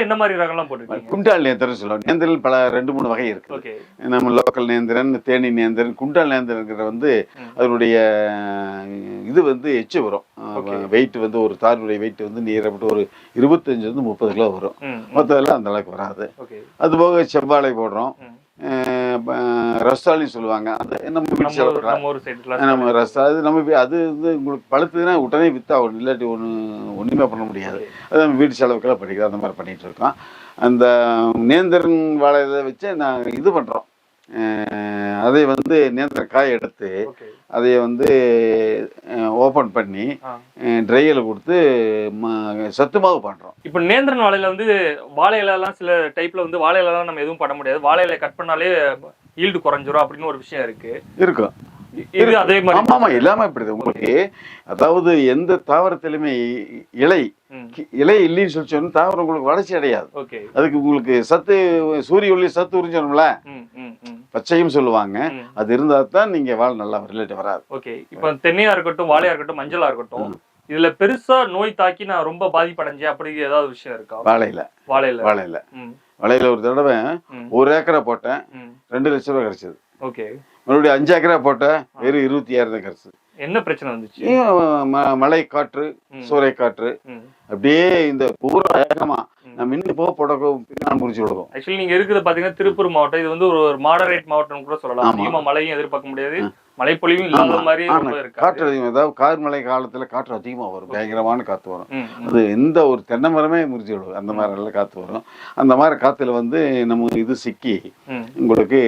என்ன மாதிரி ரகம்லாம் போட்டுருக்கீங்க? குண்டால் நேந்திரன் சொல்லுவாங்க. நேந்திரன் பல ரெண்டு மூணு வகை இருக்கு நம்ம லோக்கல் நேந்திரன் தேனி நேந்திரன் குண்டால் நேந்திரங்கிற வந்து. அதனுடைய இது வந்து எச்சு வரும். வெயிட் வந்து ஒரு தாருடைய வெயிட் வந்து நீரப்பட்டு ஒரு இருபத்தஞ்சு வந்து முப்பது கிலோ வரும். மற்றதெல்லாம் அந்த அளவுக்கு வராது. அது போக செவ்வாழை போடுறோம். ரஸ்தாலின்னு சொல்லுவாங்க. அது நம்ம வீட்டு நம்ம ரஸ்தா அது நம்ம அது வந்து உங்களுக்கு பழுத்துதுன்னா உடனே வித்தாகும் இல்லாட்டி ஒன்று ஒன்றுமே பண்ண முடியாது. அது நம்ம வீட்டு செலவுக்கெல்லாம் படிக்கிறோம் அந்த மாதிரி பண்ணிட்டு இருக்கோம். அந்த நேந்திரன் வாழை இதை வச்சு நான் இது பண்ணுறோம் அதை வந்து நேந்திர காய் எடுத்து அதை வந்து ஓப்பன் பண்ணி. ட்ரையில் கொடுத்து சத்து மாவு பண்ணுறோம் இப்போ நேந்திரன் வாழையில வந்து வாழை இலைலாம் சில டைப்ல வந்து வாழை இலைலாம் நம்ம எதுவும் பண்ண முடியாது. வாழை இலை கட் பண்ணாலே ஈல்டு குறைஞ்சிரும் அப்படின்னு ஒரு விஷயம் இருக்கு. இருக்கும். இது அதே மாதிரி ஆமா ஆமா எல்லாமே இப்படி உங்களுக்கு அதாவது எந்த தாவரத்திலுமே இலை இலை இல்லைன்னு சொல்லி சொன்னா தாவரம் உங்களுக்கு வளர்ச்சி அடையாது. அதுக்கு உங்களுக்கு சத்து சூரிய ஒளி சத்து ம். பச்சையும் சொல்லுவாங்க. அது இருந்தா தான் நீங்க வாழ நல்லா ரிலேட் வராது ஓகே. இப்போ தென்னையா இருக்கட்டும் வாழையா இருக்கட்டும் மஞ்சளா இருக்கட்டும் இதுல பெருசா நோய் தாக்கி நான் ரொம்ப பாதிப்படைஞ்சேன் அப்படி ஏதாவது விஷயம் இருக்கா? வாழையில. வாழையில. வாழையில. வாழையில ஒரு தடவை ஒரு ஏக்கரா போட்டேன். ரெண்டு லட்ச ரூபா கிடைச்சது. ஓகே. மறுபடியும் அஞ்சு ஏக்கரா போட்டேன். வெறும் இருபத்தி ஆயிரம் தான் கிடைச்சது. என்ன பிரச்சனை வந்துச்சு? மழை காற்று. சூறை காற்று அப்படியே இந்த பூரா ஏகமா ம். நான் மின்னு போக போடக்கும் பின்னால் முடிச்சு விடுவோம் ஆக்சுவலி நீங்க இருக்கிறது பாத்தீங்கன்னா திருப்பூர் மாவட்டம். இது வந்து ஒரு மாடரேட் மாவட்டம் கூட சொல்லலாம். அதிகமா மழையும் எதிர்பார்க்க முடியாது. மழைப்பொழிவும் இல்லாத மாதிரி காற்று அதிகம். அதாவது கார்மழை காலத்துல காற்று அதிகமா வரும். பயங்கரமான காத்து வரும். அது எந்த ஒரு தென்னை மரமே முறிச்சு விடும் அந்த மாதிரி நல்ல காத்து வரும். அந்த மாதிரி காத்துல வந்து நம்ம இது சிக்கி. உங்களுக்கு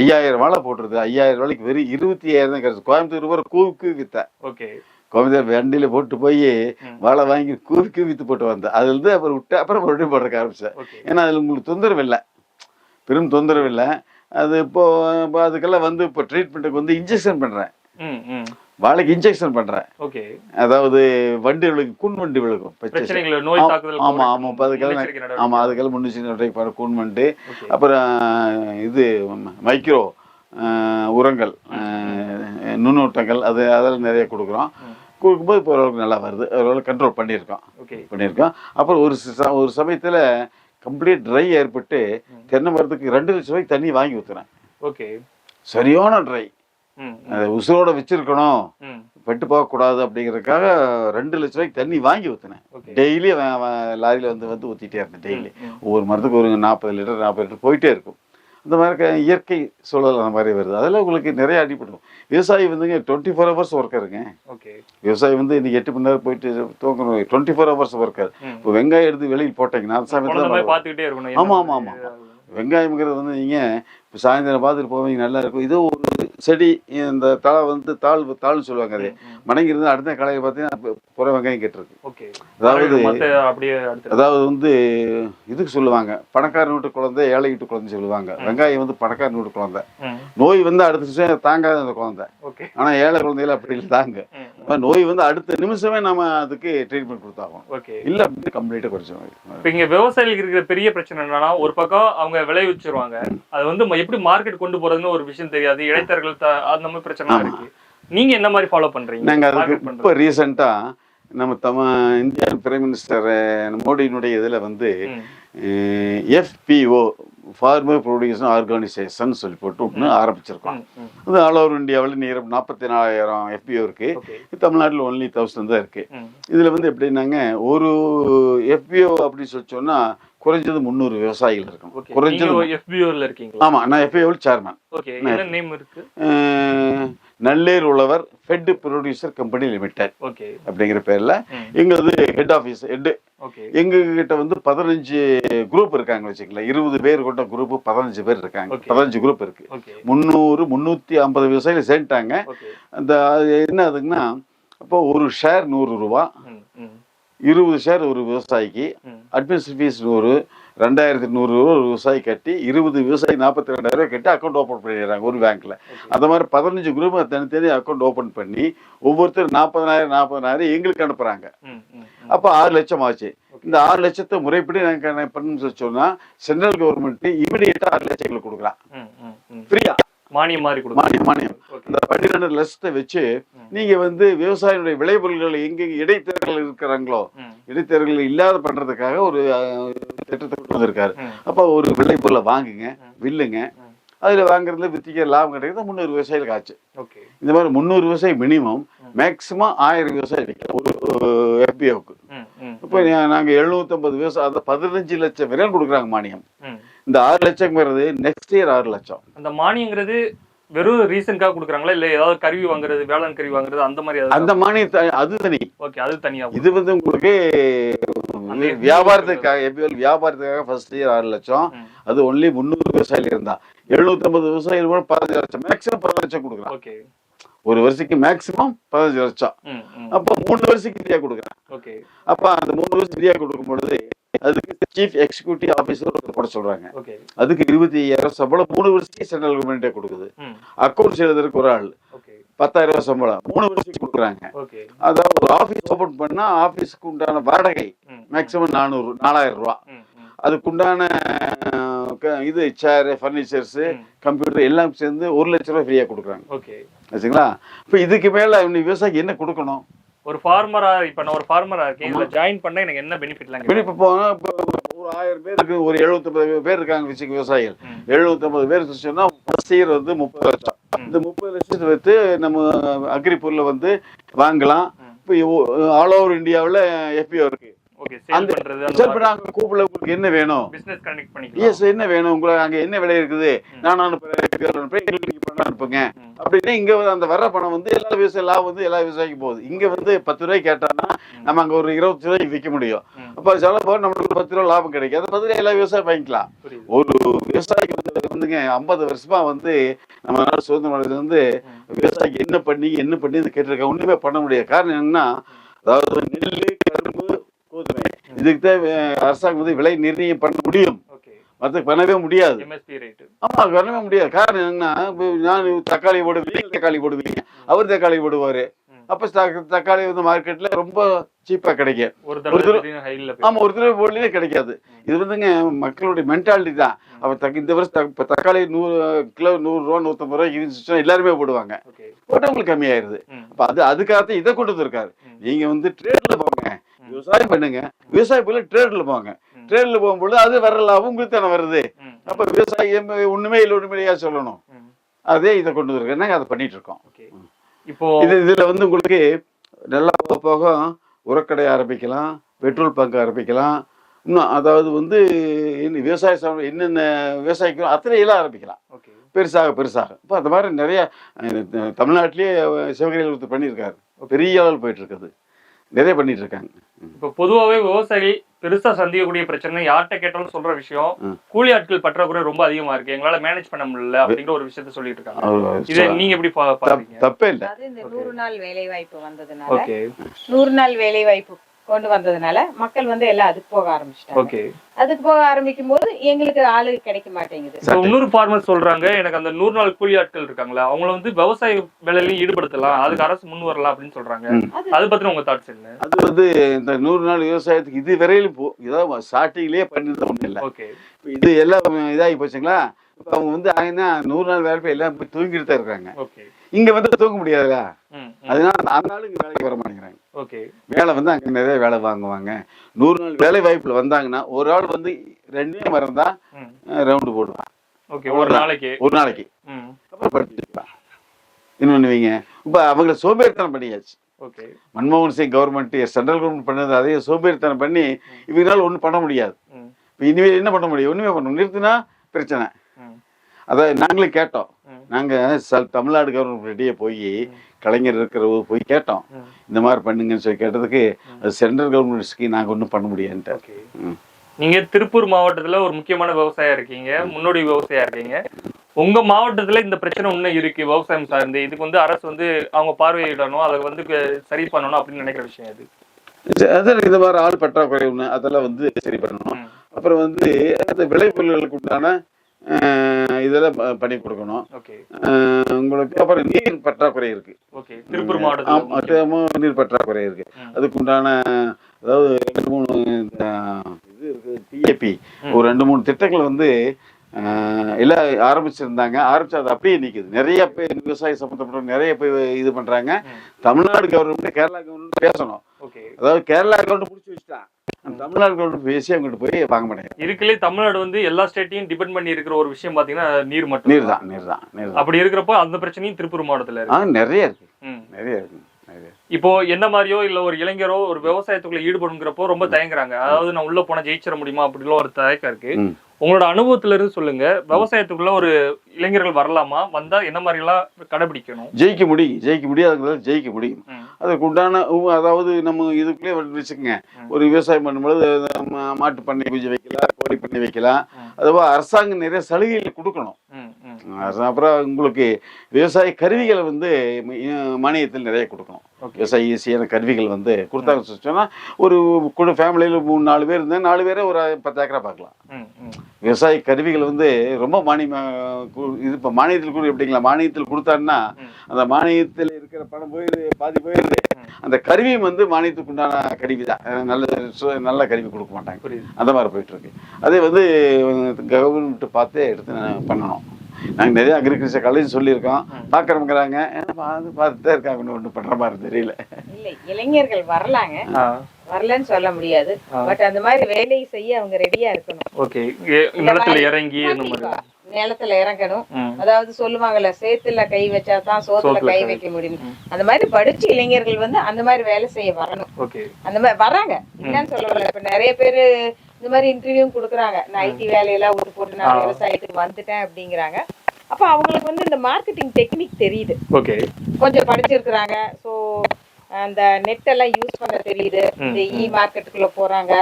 ஐயாயிரம் வாழை போட்டுருது. ஐயாயிரம் வாழைக்கு வெறும் இருபத்தி ஐயாயிரம் தான் கிடைச்சு கோயம்புத்தூர் ரூபாய் கூவுக்கு வித்தேன் ஓகே. கோயம்புத்தூர் வண்டியில போட்டு போய். வாழை வாங்கி கூவுக்கு வித்து போட்டு வந்தேன் அதுல இருந்து அப்புறம் விட்டு அப்புறம் மறுபடியும் போடுறக்க ஆரம்பிச்சேன். ஏன்னா அதுல உங்களுக்கு தொந்தரவு இல்லை. பெரும் தொந்தரவு இல்லை. அது இப்போ இப்போ அதுக்கெல்லாம் வந்து இப்போ ட்ரீட்மெண்ட்டுக்கு வந்து இன்ஜெக்ஷன் ம் வாழைக்கு இன்ஜெக்ஷன் பண்றேன். ஓகே. அதாவது வண்டி விழுகும் கூன் வண்டி விழுகும் பச்சை பிரச்சனைகள் நோய் ஆ- தாக்குதல் ஆமா, ஆமா, இப்ப அதுக்கெல்லாம் முன்னெச்சரிக்கை நடவடிக்கை. ஆமா அதுக்கெல்லாம் முன்னெச்சரிக்கை கூன் வண்டு. அப்புறம் இது மைக்ரோ உரங்கள் நுண்ணூட்டங்கள் அது அதெல்லாம் நிறைய கொடுக்குறோம். கொடுக்கும்போது இப்போ ஓரளவுக்கு நல்லா வருது. ஓரளவுக்கு கண்ட்ரோல் பண்ணியிருக்கோம். ஓகே. பண்ணியிருக்கோம். அப்புறம் ஒரு ச- ஒரு சமயத்தில் கம்ப்ளீட் ட்ரை ஏற்பட்டு. தென்னை மரத்துக்கு ரெண்டு லட்சம் ரூபாய்க்கு தண்ணி வாங்கி ஊற்றுனேன் ஓகே. சரியான ட்ரை. அதை உசுரோட வச்சிருக்கணும். பட்டு போகக்கூடாது அப்படிங்கிறதுக்காக ரெண்டு லட்ச ரூபாய்க்கு தண்ணி வாங்கி ஊற்றினேன் டெய்லி லாரியில் வந்து வந்து ஊற்றிட்டே இருந்தேன் டெய்லி. ஒவ்வொரு மரத்துக்கு ஒரு நாற்பது லிட்டர் நாற்பது லிட்டர் போயிட்டே இருக்கும். அந்த மாதிரி இயற்கை சூழல் அந்த மாதிரி வருது. அதெல்லாம் உங்களுக்கு நிறைய அடிப்படும் விவசாயி வந்துங்க டுவெண்ட்டி ஃபோர் ஹவர்ஸ் ஒர்க்கருங்க ஓகே. விவசாயி வந்து இன்னைக்கு எட்டு மணி நேரம் போயிட்டு தூங்கணும். Twenty four hours worker. இப்போ வெங்காயம் எடுத்து வெளியில் போட்டீங்கன்னா அந்த சமயத்தில் மாதிரி பாத்துக்கிட்டே இருக்கணும். ஆமா, என்ன ஆமா, ஆமா. பண்ணுது? வெங்காயம்ங்கிறது வந்து நீங்கள் இப்போ சாயந்தரம் பார்த்துட்டு போவீங்க நல்லா இருக்கும். இது ஒரு செடி இந்த தழை வந்து தாள் தாள்னு சொல்லுவாங்க அது. ம், ம். மடங்கி இருந்து அடுத்த கலையை பார்த்தீங்கன்னா புற வெங்காயம் கெட்டிருக்கு அதாவது அதாவது வந்து இதுக்கு சொல்லுவாங்க பணக்காரன் வீட்டு குழந்தை ஏழை வீட்டு குழந்தை சொல்லுவாங்க. வெங்காயம் வந்து பணக்காரன் வீட்டு குழந்தை. நோய் வந்து அடுத்த நிமிஷம் தாங்காத அந்த குழந்தை. ஓகே. ஆனா ஏழை குழந்தைகள் அப்படி இல்லை தாங்க. நோய் வந்து அடுத்த நிமிஷமே நம்ம அதுக்கு ட்ரீட்மெண்ட் கொடுத்தாகும் ஓகே இல்ல அப்படின்னு கம்ப்ளீட்டா குறைச்சிடும் இப்ப இங்க விவசாயிகளுக்கு இருக்கிற பெரிய பிரச்சனை என்னன்னா ஒரு பக்கம் அவங்க விளைவிச்சிருவாங்க அது வந்து எப்படி மார்க்கெட் கொண்டு போறதுன்னு ஒரு விஷயம் தெரியாது. இடைத்தரகர்கள் த- அந்த மாதிரி பிரச்சனை இருக்கு. நீங்க என்ன மாதிரி ஃபாலோ பண்றீங்க? நாங்க அதுக்கு? இப்போ ரீசெண்டா நம்ம தம இந்தியா பிரைம் மினிஸ்டர் மோடியினுடைய இதுல வந்து எஃபிஓ ஃபார்மர் ப்ரொடியூசர் ஆர்கனைசேஷன் சொல்லி போட்டு ஒன்று ஆரம்பிச்சிருக்கோம். அது ஆல் ஓவர் இந்தியாவில் நேரம் நாற்பத்தி நாலாயிரம் எஃபிஓ இருக்கு. ஓகே. தமிழ்நாட்டில் ஒன்லி தௌசண்ட் தான் இருக்கு. ம், இதுல வந்து எப்படின்னாங்க ஒரு எஃபிஓ அப்படின்னு சொல்லி சொன்னா குறைஞ்சது முந்நூறு விவசாயிகள் இருக்கும் குறைஞ்சது நீங்க FBO ல இருக்கீங்களா? ஆமா நான் எஃபிஓ சேர்மன் ஓகே. நேம் இருக்கு? நல்லேர் உழவர் fed producer company limited okay அப்படிங்கிற பேர்ல எங்களது ஹெட் ஆஃபீஸ் ஹெட் ஓகே எங்க கிட்ட வந்து பதினஞ்சு குரூப் இருக்காங்க வச்சுக்கலாம் இருபது பேர் கொண்ட குரூப் பதினஞ்சு பேர் இருக்காங்க. பதினஞ்சு குரூப் இருக்கு. முந்நூறு முந்நூற்றி ஐம்பது விவசாயிகள் சேர்ந்துட்டாங்க. அந்த என்ன ஆகுதுன்னா அப்போ ஒரு ஷேர் நூறு ரூபா இருபது ஷேர் ஒரு விவசாயிக்கு. அட்மிஷன் ஃபீஸ் நூறு ரெண்டாயிரத்தி நூறு ஒரு விவசாயி கட்டி இருபது விவசாயி நாற்பத்தி ரெண்டாயிரம் ரூபாய் கட்டி அக்கௌண்ட் ஓப்பன் பண்ணிடுறாங்க ஒரு பேங்க்ல அந்த மாதிரி பதினஞ்சு குரூப் தனித்தனி அக்கௌண்ட் ஓப்பன் பண்ணி ஒவ்வொருத்தர் நாற்பதனாயிரம் நாற்பதனாயிரம் எங்களுக்கு ம். அப்போ ஆறு லட்சம் ஆச்சு. இந்த ஆறு லட்சத்தை முறைப்படி நாங்கள் பண்ணணும்னு சொல்லி சொன்னா சென்ட்ரல் கவர்மெண்ட் இமிடியேட்டா ஆறு லட்சம் எங்களுக்கு கொடுக்கலாம். ம், ம், ம். ஃப்ரீயா மானியம் மாதிரி மானியம் மானியம். இந்த பன்னிரெண்டு லட்சத்தை வச்சு நீங்க வந்து விவசாயினுடைய விளைபொருள்கள் எங்க இடைத்தரகர்கள் இருக்கிறாங்களோ ம். இடைத்தரகர்கள் இல்லாத பண்றதுக்காக ஒரு திட்டத்தை கொண்டு வந்திருக்காரு. அப்ப ஒரு விளைபொருளை வாங்குங்க வில்லுங்க. அதுல வாங்குறதுல வித்திக்க லாபம் கிடைக்கிறது முந்நூறு விவசாயிகளுக்கு ஆச்சு. இந்த மாதிரி முந்நூறு விவசாயி மினிமம் மேக்சிமம் ஆயிரம் விவசாயி வைக்கலாம் ஒரு எஃபிஓக்கு இப்போ நாங்கள் எழுநூத்தம்பது விவசாயம் அந்த பதினஞ்சு லட்சம் வரையும் கொடுக்குறாங்க மானியம். இந்த ஆறு லட்சங்கிறது நெக்ஸ்ட் இயர் ஆறு லட்சம். அந்த மானியங்கிறது வெறும் ரீசன்க்காக கொடுக்குறாங்களா? இல்ல ஏதாவது கருவி வாங்குறது வேளாண் கருவி வாங்குறது அந்த மாதிரி அந்த மானியத்தை அது தனி. ஓகே அது தனியா இது வந்து உங்களுக்கு வியாபாரத்துக்காக எபிஎல் வியாபாரத்துக்காக ஃபர்ஸ்ட் இயர் ஆறு லட்சம். அது ஒன்லி முந்நூறு விவசாயிகள் இருந்தா. எழுநூத்தம்பது விவசாயிகள் கூட பதினஞ்சு லட்சம் மேக்ஸிமம் பதினஞ்சு லட்சம் கொடுக்குறான். ஓகே ஒரு வருஷத்துக்கு மேக்ஸிமம் பதினஞ்சு லட்சம். அப்போ மூணு வருஷத்துக்கு ஃப்ரீயா கொடுக்குறேன். ஓகே அப்ப அந்த மூணு வருஷம் ஃப்ரீயா கொடுக்கும் பொழுது அதுக்கு சீஃப் எக்ஸிக்யூட்டிவ் ஆஃபீஸர் போட சொல்றாங்க. அதுக்கு இருபத்தி ஐயாயிரம் சம்பளம் மூணு வருஷத்துக்கு சென்ட்ரல் கவர்மெண்ட்டே கொடுக்குது. அக்கௌண்ட்ஸ் எழுதுறதுக்கு ஒரு ஆள். பத்தாயிரம் ரூபாய் சம்பளம் மூணு வருஷத்துக்கு கொடுக்குறாங்க. அதாவது ஒரு ஆஃபீஸ் ஓபன் பண்ணா ஆஃபீஸுக்கு உண்டான வாடகை ம். மேக்ஸிமம் நானூறு நாலாயிரம் ரூபா. அதுக்குண்டான இது சேரு ஃபர்னிச்சர்ஸு ம். கம்ப்யூட்டர் எல்லாம் சேர்ந்து ஒரு லட்ச ரூபாய் ஃப்ரீயாக கொடுக்குறாங்க. ஓகே ஆச்சுங்களா? இப்போ இதுக்கு மேலே விவசாயிக்கு என்ன கொடுக்கணும்? ஒரு ஃபார்மரா இப்ப நான் ஒரு ஃபார்மரா இருக்கேன். இதுல ஜாயின் பண்ணா எனக்கு என்ன இப்போ போனால் இப்போ ஒரு ஆயிரம் பேர் இருக்கு ஒரு எழுநூத்தம்பது பேர் இருக்காங்க வச்சுக்க விவசாயிகள். ம். எழுநூத்தம்பது பேர் சொன்னா இயர் வந்து முப்பது லட்சம். இந்த முப்பது லட்சத்தை வைத்து நம்ம அக்ரி பொருளை வந்து வாங்கலாம். இப்போ ஆல் ஓவர் இந்தியாவில் எஃபிஓ இருக்கு ஓகே சேல் அந்த- நாங்கள் கூப்பிடல உங்களுக்கு என்ன வேணும்? பிசினஸ் கனெக்ட் பண்ணிக்கலாம். எஸ் என்ன வேணும்? உங்களுக்கு அங்கே என்ன விலை இருக்குது? நான் அனுப்புறேன் அனுப்புங்க. அப்படின்னா இங்க வந்து அந்த வர்ற பணம் வந்து எல்லா விவசாய லாபம் வந்து எல்லா விவசாயிக்கு போகுது. இங்க வந்து பத்து ரூபாய்க்கு கேட்டான்னா நம்ம அங்க ஒரு இருபத்தி ரூபாய்க்கு விற்க முடியும். அப்ப போக நம்மளுக்கு பத்து ரூபா லாபம் கிடைக்கும் அந்த பத்து ரூபாய் எல்லா விவசாயம் வாங்கிக்கலாம். ஒரு விவசாயிக்கு வந்து வந்துங்க ஐம்பது வருஷமா வந்து நம்ம நாடு சுதந்திரம் வந்து விவசாயிக்கு என்ன பண்ணி என்ன பண்ணி கேட்டிருக்காங்க. ஒண்ணுமே பண்ண முடியாது. காரணம் என்னன்னா அதாவது நெல் கரும்பு இதுக்கு தான் அரசாங்கம் வந்து விலை நிர்ணயம் பண்ண முடியும். மற்ற பண்ணவே முடியாது. ஆமா பண்ணவே முடியாது. காரணம் என்னன்னா இப்போ நான் தக்காளி போடுவீங்க தக்காளி போடுவீங்க. அவர் தக்காளி போடுவாரு. அப்ப தக்க- தக்காளி வந்து மார்க்கெட்ல ரொம்ப சீப்பா கிடைக்கும். ஒரு தடவை ஆமா ஒரு தடவை போடலே கிடைக்காது. இது வந்துங்க மக்களுடைய மென்டாலிட்டி தான். அப்ப தக்க இந்த வருஷம் தக்காளி நூறு கிலோ நூறு ரூபா நூத்தம்பது ரூபாய் இருந்துச்சுன்னா எல்லாருமே போடுவாங்க. ஓகே. போட்டா உங்களுக்கு கம்மியாயிருது. அப்ப அது அதுக்காகத்தான் இதை கொண்டு வந்திருக்காரு. நீங்க வந்து ட்ரேட்ல விவசாயம் பண்ணுங்க. விவசாய போல ட்ரேட்ல போங்க. ட்ரேட்ல போகும்பொழுது அது வர லாபம் உங்களுக்கு தானே வருது. அப்ப விவசாயம் ஒண்ணுமே இல்லை ஒண்ணுமே சொல்லணும். அதே இதை கொண்டு வந்திருக்கேன். நாங்க அதை பண்ணிட்டு இருக்கோம்? இப்போ இது இதுல வந்து உங்களுக்கு நல்லா போக உரக்கடை ஆரம்பிக்கலாம் பெட்ரோல் பங்க் ஆரம்பிக்கலாம். இன்னும் அதாவது வந்து விவசாய என்னென்ன விவசாயிக்கும் அத்தனை எல்லாம் ஆரம்பிக்கலாம். பெருசாக பெருசாக. இப்போ அந்த மாதிரி நிறைய தமிழ்நாட்டிலேயே சிவகிரியில் ஒருத்தர் பண்ணியிருக்காரு. பெரிய அளவில் போயிட்டு இருக்குது. நிறைய பண்ணிட்டு இருக்காங்க இப்போ பொதுவாகவே விவசாயி பெருசா சந்திக்கக்கூடிய பிரச்சனை யார்கிட்ட கேட்டாலும் சொல்ற விஷயம். கூலி ஆட்கள் பற்றாக்குறை ரொம்ப அதிகமா இருக்கு. எங்களால மேனேஜ் பண்ண முடியல அப்படிங்கிற ஒரு விஷயத்த சொல்லிட்டு இருக்காங்க இதை நீங்க எப்படி பா- தப்- பாக்குறீங்க? தப்பே இல்லை. இந்த நூறு நாள் வேலை வாய்ப்பு வந்ததுனால ஓகே. நூறு நாள் வேலை வாய்ப்பு கொண்டு வந்ததுனால மக்கள் வந்து எல்லாம் அதுக்கு போக ஆரம்பிச்சிட்டாங்க. ஓகே. அதுக்கு போக ஆரம்பிக்கும் போது எங்களுக்கு ஆளு கிடைக்க மாட்டேங்குது. இன்னொரு ஃபார்மர் சொல்றாங்க எனக்கு அந்த நூறு நாள் கூலி ஆட்கள் இருக்காங்களா அவங்கள வந்து விவசாய வேலையிலையும் ஈடுபடுத்தலாம் அதுக்கு அரசு முன் வரலாம் அப்படின்னு சொல்றாங்க. அது பத்தின உங்க தாட்ஸ் என்ன? அது வந்து இந்த நூறு நாள் விவசாயத்துக்கு இது வரையிலும் போ இதாவது ஸ்டார்டிங்லேயே பண்ணிருந்த ஒன்றும் இல்லை. ஓகே. இது எல்லாம் இதாகி போச்சுங்களா? இப்போ அவங்க வந்து ஆகினா நூறு நாள் வேலை போய் எல்லாம் போய் தூங்கிட்டு தான் இருக்காங்க. ஓகே. இங்க வந்து தூங்க முடியாதுல்ல அதனால அந்த நாள் இங்க வேலைக்கு வர மாட்டேங்கிறாங்க ஓகே. வேலை வந்து அங்க நிறைய வேலை வாங்குவாங்க. நூறு நாள் வேலை வாய்ப்புல வந்தாங்கன்னா ஒரு ஆள் வந்து ரெண்டே மரம் தான் ம். ரவுண்டு போடுவான். ஓகே ஒரு நாளைக்கு. ஒரு நாளைக்கு. அப்புறம் படிச்சுட்டு இருப்பான். இன்னொன்று வைங்க இப்போ அவங்கள சோம்பேறித்தனம் பண்ணியாச்சு. ஓகே. மன்மோகன் சிங் கவர்மெண்ட் சென்ட்ரல் கவர்மெண்ட் பண்ணது அதே சோம்பேறித்தனம் பண்ணி இவங்களால ஒன்றும் பண்ண முடியாது. இப்போ இனிமேல் என்ன பண்ண முடியும்? ஒன்றுமே பண்ண நிறுத்தினா பிரச்சனை. ம். அதான் நாங்களே கேட்டோம். நாங்கள் தமிழ்நாடு கவர்மெண்ட் ரெடியே போய் கலைஞர் இருக்கிற போய் கேட்டோம். இந்த மாதிரி பண்ணுங்கன்னு சொல்லி கேட்டதுக்கு அது சென்ட்ரல் கவர்மெண்ட் ஸ்கீம் நாங்கள் ஒன்றும் பண்ண முடியாதுன்ட்டு. நீங்க திருப்பூர் மாவட்டத்துல ஒரு முக்கியமான விவசாயியா இருக்கீங்க. முன்னோடி விவசாயியா இருக்கீங்க. உங்க மாவட்டத்துல இந்த பிரச்சனை இன்னும் இருக்கு விவசாயம் சார்ந்து. இதுக்கு வந்து அரசு வந்து அவங்க பார்வையிடணும் அதை வந்து சரி பண்ணணும் அப்படின்னு நினைக்கிற விஷயம் இது சரி, அதான் இந்த மாதிரி ஆள் பற்றாக்குறை ஒன்று அதெல்லாம் வந்து சரி பண்ணணும். அப்புறம் வந்து அந்த விளைபொருள்களுக்கு உண்டான இதெல்லாம் பண்ணி கொடுக்கணும். உங்களுக்கு அப்புறம் நீர் பற்றாக்குறை இருக்கு. திருப்பூர் ஆமா, நீர் பற்றாக்குறை இருக்கு. அதுக்கு உண்டான அதாவது ரெண்டு மூணு இது இருக்கு டிஏபி. ஒரு ரெண்டு மூணு திட்டங்கள் வந்து எல்லாம் ஆரம்பிச்சிருந்தாங்க. ஆரம்பிச்சு அது அப்படியே நிக்குது. நிறைய பேர் விவசாய சம்மந்தப்பட்ட நிறைய பேர் இது பண்றாங்க. தமிழ்நாடு கவர்மெண்ட் கேரளா கவர்மெண்ட் பேசணும். அதாவது கேரளா கவர்மெண்ட் பிடிச்சி வச்சுட்டான் தமிழ்நாடு பேசி அவங்ககிட்ட போய் வாங்க மாட்டேங்க இருக்கலே தமிழ்நாடு வந்து எல்லா ஸ்டேட்டையும் டிபெண்ட் பண்ணி இருக்கிற ஒரு விஷயம் பாத்தீங்கன்னா நீர் மட்டும். நீர் தான் நீர் தான் நீர் அப்படி இருக்கிறப்போ அந்த பிரச்சனையும் திருப்பூர் மாவட்டத்துல இருக்கு. நிறைய இருக்கு. நிறைய இருக்கு. இப்போ என்ன மாதிரியோ இல்ல ஒரு இளைஞரோ ஒரு விவசாயத்துக்குள்ள ஈடுபடுங்கிறப்போ ரொம்ப தயங்குறாங்க. அதாவது நான் உள்ள போனா ஜெயிச்சிட முடியுமா அப்படிலாம் ஒரு தயக்கம் இருக்கு. உங்களோட அனுபவத்துல இருந்து சொல்லுங்க. விவசாயத்துக்குள்ள ஒரு இளைஞர்கள் வரலாமா? வந்தா என்ன மாதிரி எல்லாம் கடைபிடிக்கணும்? ஜெயிக்க முடியும் ஜெயிக்க முடியாதுங்கிறத ஜெயிக்க முடியும். அதுக்கு உண்டான அதாவது நம்ம இதுக்குள்ளே வச்சுக்கோங்க. ஒரு விவசாயம் பண்ணும்பொழுது நம்ம மாட்டு பண்ணை குஞ்சு வைக்கலாம் கோழி பண்ணை வைக்கலாம். அதுவா அரசாங்கம் நிறைய சலுகைகள் கொடுக்கணும். அப்புறம் உங்களுக்கு விவசாய கருவிகளை வந்து மானியத்தில் நிறைய கொடுக்கணும். விவசாய ஈஸியான கருவிகள் வந்து கொடுத்தாங்க சொன்னா ஒரு குழு ஃபேமிலியில் மூணு நாலு பேர் இருந்தால் நாலு பேரை ஒரு பத்து ஏக்கரா பார்க்கலாம். விவசாய கருவிகள் வந்து ரொம்ப மானியம் இது இப்போ மானியத்தில் கூட எப்படிங்களா? மானியத்தில் கொடுத்தாருன்னா. அந்த மானியத்தில் இருக்கிற பணம் போயிடுது பாதி போயிடுது. அந்த கருவியும் வந்து மானியத்துக்கு உண்டான கருவி தான் நல்ல சு- நல்ல கருவி கொடுக்க மாட்டாங்க. புரியுது. அந்த மாதிரி போயிட்டு இருக்கு அதே வந்து கவர்மெண்ட் பார்த்து எடுத்து நான் பண்ணணும். நாங்கள் நிறைய அக்ரிகல்ச்சர் காலேஜ் சொல்லியிருக்கோம். ம். பார்க்குறவங்கிறாங்க பார்த்து பார்த்துட்டு இருக்காங்க ஒன்றும் ஒன்றும் பண்ணுற மாதிரி தெரியல. இல்ல இளைஞர்கள் வரலாங்க. வரலன்னு சொல்ல முடியாது. பட் அந்த மாதிரி வேலையை செய்ய அவங்க ரெடியா இருக்கணும். ஓகே இறங்கி இந்த மாதிரி. நிலத்துல இறங்கணும். அதாவது சொல்லுவாங்கல்ல சேத்துல கை வச்சா தான் சோத்துல கை வைக்க முடியும். அந்த மாதிரி படிச்ச இளைஞர்கள் வந்து அந்த மாதிரி வேலை செய்ய வரணும். அந்த மாதிரி வராங்க. இல்லன்னு சொல்ல இப்ப நிறைய பேரு இந்த மாதிரி இன்டர்வியூ கொடுக்குறாங்க. நான் ஐடி வேலையெல்லாம் விட்டு போட்டு நான். விவசாயத்துக்கு வந்துட்டேன் அப்படிங்கிறாங்க. அப்ப அவங்களுக்கு வந்து இந்த மார்க்கெட்டிங் டெக்னிக் தெரியுது. கொஞ்சம் படிச்சிருக்கிறாங்க. சோ அந்த நெட் எல்லாம் யூஸ் பண்ண தெரியுது. இந்த இ மார்க்கெட்டுக்குள்ள போறாங்க.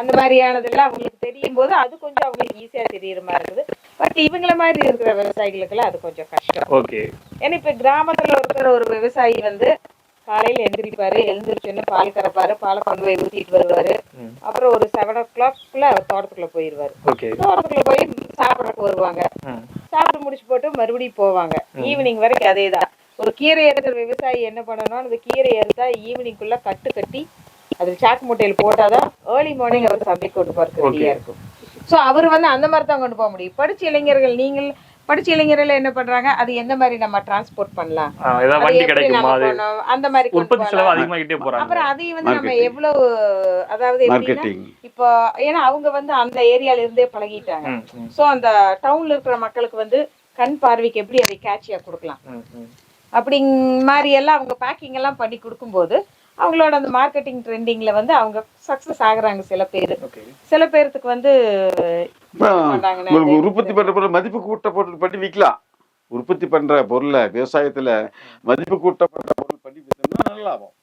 அந்த மாதிரியானதெல்லாம் அவங்களுக்கு தெரியும் போது அது கொஞ்சம் அவங்களுக்கு ஈஸியா தெரியுற மாதிரி இருக்குது. பட் இவங்கள மாதிரி இருக்கிற விவசாயிகளுக்கெல்லாம் அது கொஞ்சம் கஷ்டம். ஓகே ஏன்னா இப்ப கிராமத்துல இருக்கிற ஒரு விவசாயி வந்து காலையில எந்திரிப்பாரு எழுந்திரிச்சோன்னு பால் கறப்பாரு பாலை கொண்டு போய் ஊத்திட்டு வருவாரு. அப்புறம் ஒரு செவன் ஓ கிளாக்ல தோட்டத்துக்குள்ள போயிருவாரு. தோட்டத்துக்குள்ள போய் சாப்பிடறதுக்கு வருவாங்க. சாப்பிட்டு முடிச்சு போட்டு மறுபடியும் போவாங்க. ஈவினிங் வரைக்கும் அதே தான் ஒரு கீரை எடுக்கிற விவசாயி என்ன பண்ணணும்? அந்த கீரை எடுத்தா ஈவினிங்குள்ள கட்டு கட்டி அது சாக்கு மூட்டையில் போட்டாதான் ஏர்லி மார்னிங் அவர் சந்தைக்கு கொண்டு போறதுக்கு ரெடியா இருக்கும். சோ அவர் வந்து அந்த மாதிரி தான் கொண்டு போக முடியும். படிச்ச இளைஞர்கள் நீங்கள் படிச்ச இளைஞர்கள் என்ன பண்றாங்க? அது எந்த மாதிரி நம்ம டிரான்ஸ்போர்ட் பண்ணலாம்? அந்த மாதிரி கொண்டு உற்பத்தி செலவு போகலாம். அதிகமாகிட்டே போறாங்க. அப்புறம் அதையும் வந்து நம்ம. எவ்வளவு அதாவது எப்படின்னா மார்க்கெட்டிங் இப்போ ஏன்னா அவங்க வந்து அந்த ஏரியால இருந்தே பழகிட்டாங்க. சோ அந்த டவுன்ல இருக்கிற மக்களுக்கு வந்து கண் பார்வைக்கு எப்படி அதை கேட்சியா கொடுக்கலாம். அப்படிங் மாதிரி எல்லாம் அவங்க பேக்கிங் எல்லாம் பண்ணி கொடுக்கும்போது அவங்களோட அந்த மார்க்கெட்டிங் ட்ரெண்டிங்ல வந்து அவங்க சக்சஸ் ஆகுறாங்க சில பேர். சில பேர்த்துக்கு வந்து உற்பத்தி பண்ற பொருள் மதிப்பு கூட்ட பொருள் பண்ணி விற்கலாம் உற்பத்தி பண்ற பொருளை விவசாயத்துல மதிப்பு கூட்டப்பட்ட பொருள் பண்ணி வித்தோம்னா நல்ல லாபம்.